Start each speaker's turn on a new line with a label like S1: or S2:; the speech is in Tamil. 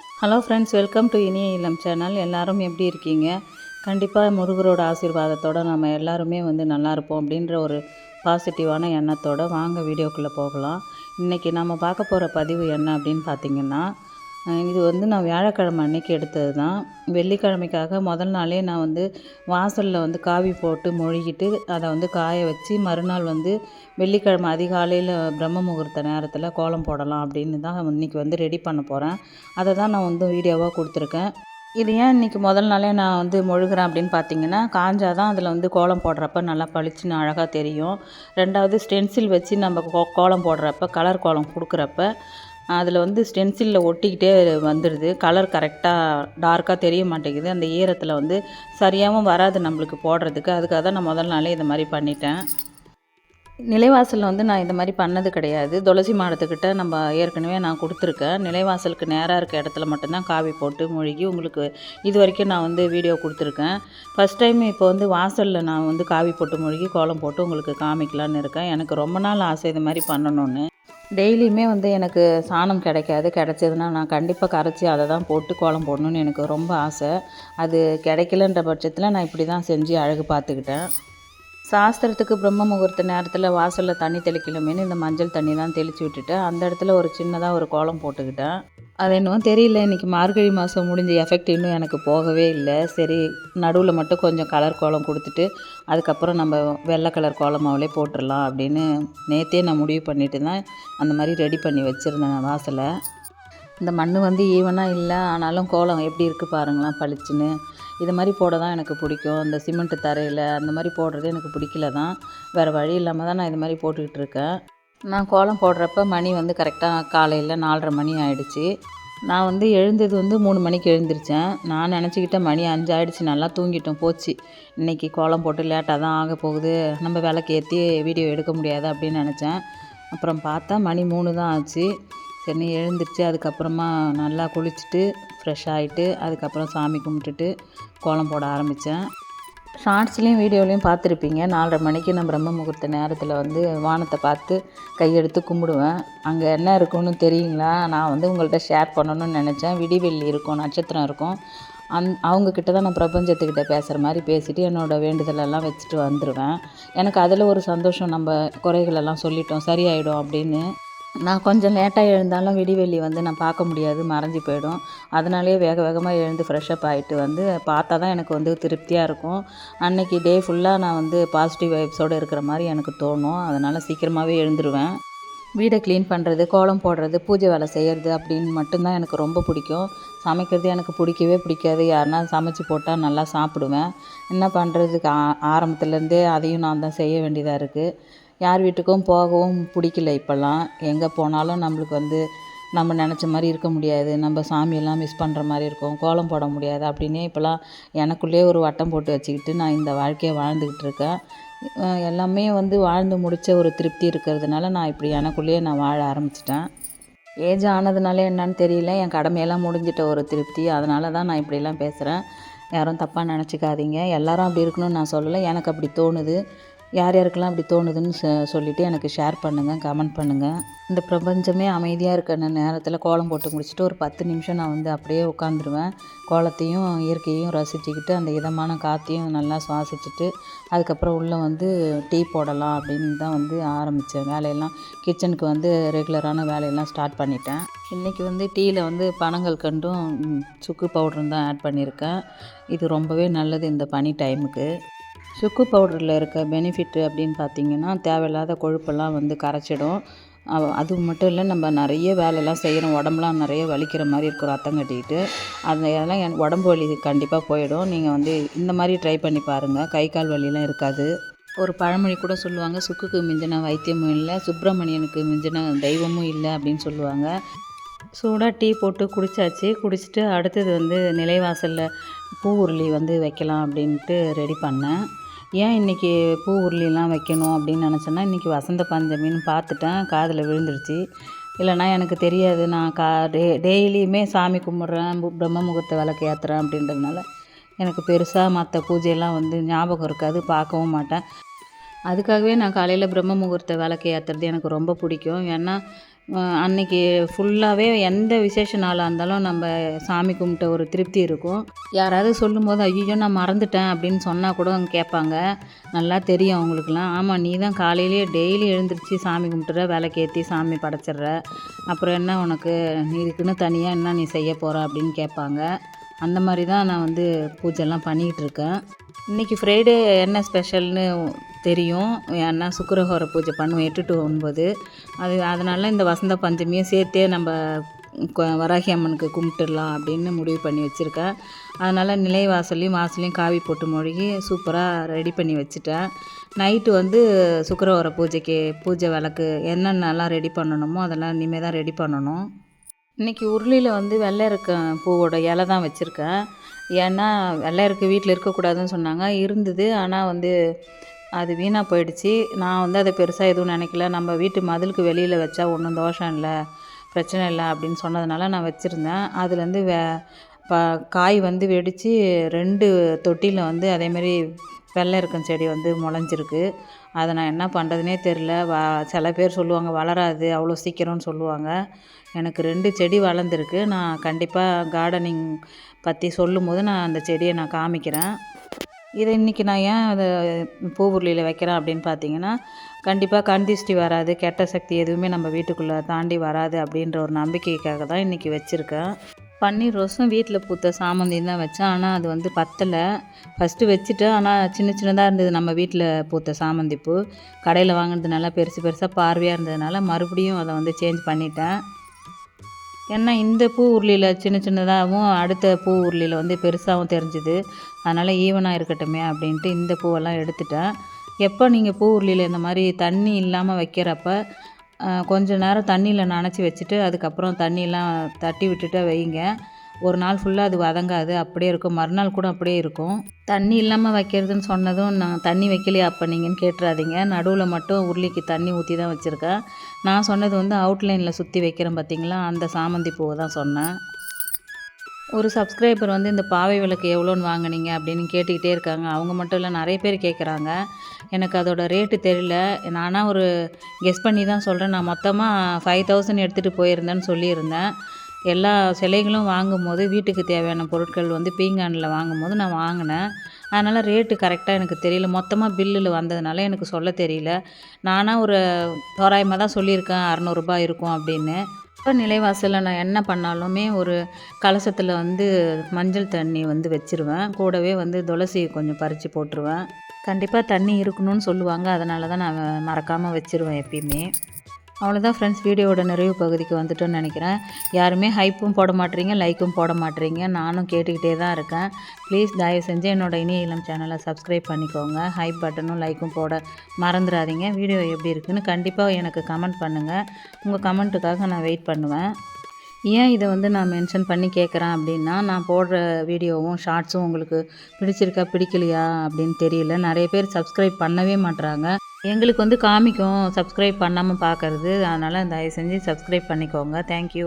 S1: ஹலோ ஃப்ரெண்ட்ஸ் வெல்கம் டு இனிய இல்லம் சேனல் எல்லாரும் எப்படி இருக்கீங்க? கண்டிப்பாக முருகரோட ஆசீர்வாதத்தோடு நம்ம எல்லாருமே வந்து நல்லா இருப்போம் அப்படின்ற ஒரு பாசிட்டிவான எண்ணத்தோட வாங்க வீடியோக்குள்ளே போகலாம். இன்றைக்கி நம்ம பார்க்க போகிற பதிவு என்ன அப்படின்னு பார்த்தீங்கன்னா இது வந்து நான் வியாழக்கிழமை அன்னைக்கு எடுத்தது தான். வெள்ளிக்கிழமைக்காக முதல் நாளே நான் வந்து வாசலில் வந்து காவி போட்டு மொழிகிட்டு அதை வந்து காய வச்சு மறுநாள் வந்து வெள்ளிக்கிழமை அதிகாலையில் பிரம்ம முகூர்த்த நேரத்தில் கோலம் போடலாம் அப்படின்னு தான் இன்றைக்கி வந்து ரெடி பண்ண போகிறேன் அதை தான் நான் வந்து வீடியோவாக கொடுத்துருக்கேன். இது ஏன் இன்றைக்கி முதல் நாளே நான் வந்து மொழுகிறேன் அப்படின்னு பார்த்தீங்கன்னா காஞ்சா தான் அதில் வந்து கோலம் போடுறப்ப நல்லா பளிச்சுன்னு அழகாக தெரியும். ரெண்டாவது ஸ்டென்சில் வச்சு நம்ம கோ கோலம் போடுறப்ப கலர் கோலம் கொடுக்குறப்ப அதில் வந்து ஸ்டென்சிலில் ஒட்டிக்கிட்டே வந்துடுது கலர் கரெக்டாக டார்க்காக தெரிய மாட்டேங்குது. அந்த ஈரத்தில் வந்து சரியாகவும் வராது நம்மளுக்கு போடுறதுக்கு. அதுக்காக தான் நான் முதல் நாளே இது மாதிரி பண்ணிட்டேன். நிலைவாசலில் வந்து நான் இந்த மாதிரி பண்ணது கிடையாது. துளசி மாடத்துக்கிட்ட நம்ம ஏற்கனவே நான் கொடுத்துருக்கேன். நிலைவாசலுக்கு நேராக இருக்க இடத்துல மட்டும்தான் காவி போட்டு மூழ்கி உங்களுக்கு இது வரைக்கும் நான் வந்து வீடியோ கொடுத்துருக்கேன். ஃபஸ்ட் டைம் இப்போ வந்து வாசலில் நான் வந்து காவி போட்டு மூழ்கி கோலம் போட்டு உங்களுக்கு காமிக்கலான்னு இருக்கேன். எனக்கு ரொம்ப நாள் ஆசை இது மாதிரி பண்ணணும்னு. டெய்லியுமே வந்து எனக்கு சாணம் கிடைக்காது கிடைச்சதுன்னா நான் கண்டிப்பாக கரைச்சி அதை தான் போட்டு கோலம் போடணும்னு எனக்கு ரொம்ப ஆசை. அது கிடைக்கலன்ற பட்சத்தில் நான் இப்படி தான் செஞ்சு அழகு பார்த்துக்கிட்டேன். சாஸ்திரத்துக்கு பிரம்ம முகூர்த்த நேரத்தில் வாசலில் தண்ணி தெளிக்கணுமேனு இந்த மஞ்சள் தண்ணி தான் தெளித்து விட்டுட்டு அந்த இடத்துல ஒரு சின்னதாக ஒரு கோலம் போட்டுக்கிட்டேன். அது இன்னும் தெரியல. இன்றைக்கி மார்கழி மாதம் முடிஞ்ச எஃபெக்ட் இன்னும் எனக்கு போகவே இல்லை. சரி நடுவில் மட்டும் கொஞ்சம் கலர் கோலம் கொடுத்துட்டு அதுக்கப்புறம் நம்ம வெள்ளை கலர் கோலமாவிலே போட்டுடலாம் அப்படின்னு நேற்றே நான் முடிவு பண்ணிட்டு தான் அந்த மாதிரி ரெடி பண்ணி வச்சுருந்தேன் வாசலை இந்த மண் வந்து ஈவனாக இல்லை. ஆனாலும் கோலம் எப்படி இருக்குது பாருங்களேன் பளிச்சுன்னு. இது மாதிரி போட தான் எனக்கு பிடிக்கும். இந்த சிமெண்ட்டு தரையில் அந்த மாதிரி போடுறது எனக்கு பிடிக்கல தான். வேறு வழி இல்லாமல் தான் நான் இது மாதிரி போட்டுக்கிட்டு இருக்கேன். நான் கோலம் போடுறப்ப மணி வந்து கரெக்டாக காலையில் நாலரை மணி ஆயிடுச்சு. நான் வந்து எழுந்தது வந்து மூணு மணிக்கு எழுந்திரிச்சேன். நான் நினச்சிக்கிட்டேன் மணி அஞ்சு ஆயிடுச்சு. நல்லா தூங்கிட்டோம். போச்சு. இன்றைக்கி கோலம் போட்டு லேட்டாக தான் ஆக போகுது. நம்ம விளக்கு ஏற்றி வீடியோ எடுக்க முடியாது அப்படின்னு நினச்சேன். அப்புறம் பார்த்தா மணி மூணு தான் ஆச்சு. சென்னை எழுந்திரிச்சு அதுக்கப்புறமா நல்லா குளிச்சுட்டு ஃப்ரெஷ் ஆகிட்டு அதுக்கப்புறம் சாமி கும்பிட்டுட்டு கோலம் போட ஆரம்பித்தேன் ஷார்ட்ஸ்லேயும் வீடியோலையும் பார்த்துருப்பீங்க. நாலரை மணிக்கு நான் பிரம்ம முகூர்த்த நேரத்தில் வந்து வானத்தை பார்த்து கையெடுத்து கும்பிடுவேன். அங்கே என்ன இருக்குன்னு தெரியுங்களா? நான் வந்து உங்கள்கிட்ட ஷேர் பண்ணணும்னு நினச்சேன். விடிவெள்ளி இருக்கும் நட்சத்திரம் இருக்கும். அந் அவங்கக்கிட்ட தான் நான் பிரபஞ்சத்துக்கிட்ட பேசுகிற மாதிரி பேசிவிட்டு என்னோடய வேண்டுதலெல்லாம் வச்சுட்டு வந்துடுவேன் எனக்கு அதில் ஒரு சந்தோஷம் நம்ம குறைகளெல்லாம் சொல்லிட்டோம். சரியாயிடும் அப்படின்னு நான் கொஞ்சம் லேட்டாக எழுந்தாலும் விடிவெள்ளி வந்து நான் பார்க்க முடியாது மறைஞ்சு போயிடும். அதனாலேயே வேக வேகமாக எழுந்து ஃப்ரெஷ்அப் ஆகிட்டு வந்து பார்த்தா தான் எனக்கு வந்து திருப்தியாக இருக்கும். அன்னைக்கு டே ஃபுல்லாக நான் வந்து பாசிட்டிவ் வைப்ஸோடு இருக்கிற மாதிரி எனக்கு தோணும். அதனால் சீக்கிரமாகவே எழுந்துருவேன். வீடை க்ளீன் பண்ணுறது கோலம் போடுறது பூஜை வேலை செய்கிறது அப்படின்னு மட்டும்தான் எனக்கு ரொம்ப பிடிக்கும். சமைக்கிறது எனக்கு பிடிக்கவே பிடிக்காது. யாருனா சமைச்சு போட்டால் நல்லா சாப்பிடுவேன். என்ன பண்ணுறதுக்கு ஆரம்பத்துலேருந்தே அதையும் நான் தான் செய்ய வேண்டியதாக இருக்குது யார் வீட்டுக்கும் போகவும் பிடிக்கல இப்போல்லாம். எங்கே போனாலும் நம்மளுக்கு வந்து நம்ம நினச்ச மாதிரி இருக்க முடியாது. நம்ம சாமியெல்லாம் மிஸ் பண்ணுற மாதிரி இருக்கும். கோலம் போட முடியாது. அப்படின்னே இப்போல்லாம் எனக்குள்ளேயே ஒரு வட்டம் போட்டு வச்சுக்கிட்டு நான் இந்த வாழ்க்கையை வாழ்ந்துக்கிட்டு இருக்கேன். எல்லாமே வந்து வாழ்ந்து முடித்த ஒரு திருப்தி இருக்கிறதுனால நான் இப்படி எனக்குள்ளேயே நான் வாழ ஆரம்பிச்சிட்டேன். ஏஜ் ஆனதுனால என்னன்னு தெரியல. என் கடமையெல்லாம் முடிஞ்சிட்ட ஒரு திருப்தி. அதனால தான் நான் இப்படிலாம் பேசுகிறேன் யாரும் தப்பாக நினச்சிக்காதீங்க. எல்லாரும் அப்படி இருக்கணும்னு நான் சொல்லலை. எனக்கு அப்படி தோணுது. யார் யாருக்கெல்லாம் அப்படி தோணுதுன்னு சொ சொல்லிவிட்டு எனக்கு ஷேர் பண்ணுங்கள் கமெண்ட் பண்ணுங்கள் இந்த பிரபஞ்சமே அமைதியாக இருக்கிற நேரத்தில் கோலம் போட்டு முடிச்சுட்டு ஒரு பத்து நிமிஷம் நான் வந்து அப்படியே உட்காந்துருவேன். கோலத்தையும் இயற்கையையும் ரசிச்சுக்கிட்டு அந்த இதமான காற்றையும் நல்லா சுவாசிச்சுட்டு அதுக்கப்புறம் உள்ளே வந்து டீ போடலாம் அப்படின்னு தான் வந்து ஆரம்பித்தேன் வேலையெல்லாம் கிச்சனுக்கு வந்து ரெகுலரான வேலையெல்லாம் ஸ்டார்ட் பண்ணிட்டேன். இன்றைக்கி வந்து டீயில் வந்து பனங்கள் கண்டும் சுக்கு பவுடரும் தான் ஆட் பண்ணியிருக்கேன். இது ரொம்பவே நல்லது இந்த பனி டைமுக்கு சுக்கு பவுடரில் இருக்க பெனிஃபிட்டு அப்படின்னு பார்த்தீங்கன்னா தேவையில்லாத கொழுப்பெல்லாம் வந்து கரைச்சிடும். அது மட்டும் இல்லை நம்ம நிறைய வேலையெல்லாம் செய்கிறோம் உடம்புலாம் நிறைய வலிக்கிற மாதிரி இருக்கும் ரத்தம் கட்டிக்கிட்டு அதெல்லாம் என் உடம்பு வலி கண்டிப்பாக போயிடும். நீங்கள் வந்து இந்த மாதிரி ட்ரை பண்ணி பாருங்கள் கை கால் வலிலாம் இருக்காது. ஒரு பழமொழி கூட சொல்லுவாங்க சுக்குக்கு மிஞ்சின வைத்தியமும் இல்லை சுப்பிரமணியனுக்கு மிஞ்சின தெய்வமும் இல்லை அப்படின்னு சொல்லுவாங்க. சூடாக டீ போட்டு குடித்தாச்சு குடிச்சிட்டு அடுத்தது வந்து நிலைவாசலில் பூ உருளி வந்து வைக்கலாம் அப்படின்ட்டு ரெடி பண்ணேன். ஏன் இன்றைக்கி பூ உருளிலாம் வைக்கணும் அப்படின்னு நினச்சேன்னா இன்றைக்கி வசந்த பஞ்சமின்னு பார்த்துட்டேன். காதில் விழுந்துருச்சு. இல்லைன்னா எனக்கு தெரியாது. நான் கா டே டெய்லியுமே சாமி கும்பிட்றேன் பிரம்ம முகூர்த்த விளக்கு ஏற்றுறேன் அப்படின்றதுனால எனக்கு பெருசாக மற்ற பூஜையெல்லாம் வந்து ஞாபகம் இருக்காது. பார்க்கவும் மாட்டேன். அதுக்காகவே நான் காலையில் பிரம்ம முகூர்த்த விளக்கு ஏற்றுறது எனக்கு ரொம்ப பிடிக்கும். ஏன்னா அன்னைக்கு ஃபுல்லாகவே எந்த விசேஷ நாளாக இருந்தாலும் நம்ம சாமி கும்பிட்ட ஒரு திருப்தி இருக்கும். யாராவது சொல்லும் போது ஐயோ நான் மறந்துட்டேன் அப்படின்னு சொன்னால் கூட அவங்க கேட்பாங்க. நல்லா தெரியும் அவங்களுக்குலாம் ஆமாம் நீ தான் காலையிலேயே டெய்லி எழுந்திரிச்சு சாமி கும்பிட்டுற விளக்கேற்றி சாமி படைச்சிடுற. அப்புறம் என்ன உனக்கு? நீ இதுக்குன்னு தனியாக என்ன நீ செய்ய போகிற அப்படின்னு கேட்பாங்க. அந்த மாதிரி தான் நான் வந்து பூஜைலாம் பண்ணிக்கிட்டு இருக்கேன். இன்றைக்கி ஃப்ரைடே என்ன ஸ்பெஷல்னு தெரியும். ஏன்னா சுக்கரஹோர பூஜை பண்ணுவோம் எட்டு டு ஒன்பது. அது அதனால் இந்த வசந்த பஞ்சமியும் சேர்த்தே நம்ம வராகி அம்மனுக்கு கும்பிட்டுடலாம் அப்படின்னு முடிவு பண்ணி வச்சுருக்கேன் அதனால் நிலை வாசல்லையும் வாசலையும் காவி போட்டு மொழிகி சூப்பராக ரெடி பண்ணி வச்சுட்டேன் நைட்டு வந்து சுக்கிரஹோர பூஜைக்கு பூஜை விளக்கு என்னென்னலாம் ரெடி பண்ணணுமோ அதெல்லாம் இனிமேல் தான் ரெடி பண்ணணும். இன்றைக்கி உருளியில் வந்து வெள்ளை இருக்க பூவோட இலை தான் வச்சுருக்கேன் ஏன்னா வெள்ளை இருக்கு வீட்டில் இருக்கக்கூடாதுன்னு சொன்னாங்க. இருந்தது ஆனால் வந்து அது வீணாக போயிடுச்சு. நான் வந்து அதை பெருசாக எதுவும் நினைக்கல. நம்ம வீட்டு மதிலுக்கு வெளியில் வச்சா ஒன்றும் தோஷம் இல்லை பிரச்சனை இல்லை அப்படின்னு சொன்னதுனால நான் வச்சுருந்தேன். அதுலேருந்து வே ப காய் வந்து வெடித்து ரெண்டு தொட்டியில் வந்து அதேமாரி வெள்ளை இருக்கும் செடி வந்து முளைஞ்சிருக்கு. அதை நான் என்ன பண்ணுறதுனே தெரில வ சில பேர் சொல்லுவாங்க வளராது அவ்வளோ சீக்கிரம்னு சொல்லுவாங்க. எனக்கு ரெண்டு செடி வளர்ந்துருக்கு. நான் கண்டிப்பாக கார்டனிங் பற்றி சொல்லும்போது நான் அந்த செடியை நான் காமிக்கிறேன். இதை இன்றைக்கி நான் ஏன் அதை பூவுருளியில் வைக்கிறேன் அப்படின்னு பார்த்தீங்கன்னா கண்டிப்பாக கண்திரிஷ்டி வராது கெட்ட சக்தி எதுவுமே நம்ம வீட்டுக்குள்ளே தாண்டி வராது அப்படின்ற ஒரு நம்பிக்கைக்காக தான் இன்றைக்கி வச்சுருக்கேன். பன்னீர் ரோஸும் வீட்டில் பூத்த சாமந்தியும் தான் வச்சேன். ஆனால் அது வந்து பத்தலை. ஃபஸ்ட்டு வச்சுட்டேன் ஆனால் சின்ன சின்னதாக இருந்தது நம்ம வீட்டில் பூத்த சாமந்தி பூ கடையில் வாங்கினது நல்லா பெருசு பெருசாக பார்வையாக இருந்ததுனால மறுபடியும் அதை வந்து சேஞ்ச் பண்ணிட்டேன். ஏன்னா இந்த பூ உருளியில் சின்ன சின்னதாகவும் அடுத்த பூ உருளியில் வந்து பெருசாகவும் தெரிஞ்சுது. அதனால் ஈவனாக இருக்கட்டுமே அப்படின்ட்டு இந்த பூவெல்லாம் எடுத்துட்டேன் எப்போ நீங்கள் பூ உருளியில் இந்த மாதிரி தண்ணி இல்லாமல் வைக்கிறப்ப கொஞ்சம் கொஞ்ச நேரம் தண்ணியில் நனைச்சி வச்சுட்டு அதுக்கப்புறம் தண்ணியெல்லாம் தட்டி விட்டுட்டு வைங்க. ஒரு நாள் ஃபுல்லாக அது வதங்காது அப்படியே இருக்கும். மறுநாள் கூட அப்படியே இருக்கும். தண்ணி இல்லாமல் வைக்கிறதுன்னு சொன்னதும் நான் தண்ணி வைக்கலையா அப்போ நீங்கன்னு கேட்டுறாதீங்க. நடுவில் மட்டும் உருளிக்கு தண்ணி ஊற்றி தான் வச்சுருக்கேன் நான் சொன்னது வந்து அவுட்லைனில் சுற்றி வைக்கிறேன் பார்த்தீங்களா அந்த சாமந்தி பூவை தான் சொன்னேன். ஒரு சப்ஸ்கிரைபர் வந்து இந்த பாவை விளக்கு எவ்வளோன்னு வாங்குனீங்க அப்படின்னு கேட்டுக்கிட்டே இருக்காங்க. அவங்க மட்டும் இல்லை நிறைய பேர் கேட்குறாங்க எனக்கு அதோட ரேட்டு தெரியல. நானாக ஒரு கெஸ் பண்ணி தான் சொல்கிறேன் நான் மொத்தமாக ஃபைவ் தௌசண்ட் எடுத்துகிட்டு போயிருந்தேன்னு சொல்லியிருந்தேன். எல்லா சிலைகளும் வாங்கும்போது வீட்டுக்கு தேவையான பொருட்கள் வந்து பீங்கானில் வாங்கும்போது நான் வாங்கினேன். அதனால் ரேட்டு கரெக்டாக எனக்கு தெரியல. மொத்தமாக பில்லில் வந்ததுனால எனக்கு சொல்ல தெரியல. நானாக ஒரு தோராயமாக தான் சொல்லியிருக்கேன். அறநூறுபா இருக்கும் அப்படின்னு. இப்போ நிலைவாசலில் நான் என்ன பண்ணாலுமே ஒரு கலசத்தில் வந்து மஞ்சள் தண்ணி வந்து வச்சுருவேன். கூடவே வந்து துளசி கொஞ்சம் பறித்து போட்டுருவேன். கண்டிப்பாக தண்ணி இருக்கணும்னு சொல்லுவாங்க. அதனால தான் நான் மறக்காமல் வச்சுருவேன் எப்பயுமே. அவ்வளோதான் ஃப்ரெண்ட்ஸ் வீடியோவோட நிறைவு பகுதிக்கு வந்துட்டோன்னு நினைக்கிறேன். யாருமே ஹைப்பும் போட மாட்டீங்க லைக்கும் போட மாட்டீங்க. நானும் கேட்டுக்கிட்டே தான் இருக்கேன். ப்ளீஸ் தயவு செஞ்சு என்னோட இனிய இளம் சேனலை சப்ஸ்கிரைப் பண்ணிக்கோங்க. ஹைப் பட்டனும் லைக்கும் போட மறந்துடாதீங்க. வீடியோ எப்படி இருக்குன்னு கண்டிப்பாக எனக்கு கமெண்ட் பண்ணுங்கள் உங்கள் கமெண்ட்டுக்காக நான் வெயிட் பண்ணுவேன். ஏன் இதை வந்து நான் மென்ஷன் பண்ணி கேட்குறேன் அப்படின்னா நான் போடுற வீடியோவும் ஷார்ட்ஸும் உங்களுக்கு பிடிச்சிருக்கா பிடிக்கலையா அப்படின்னு தெரியல. நிறைய பேர் சப்ஸ்கிரைப் பண்ணவே மாட்றாங்க. எங்களுக்கு வந்து காமிக்கும் சப்ஸ்கிரைப் பண்ணாமல் பார்க்கறது அதனால் தயவு செஞ்சு சப்ஸ்கிரைப் பண்ணிக்கோங்க. தேங்க்யூ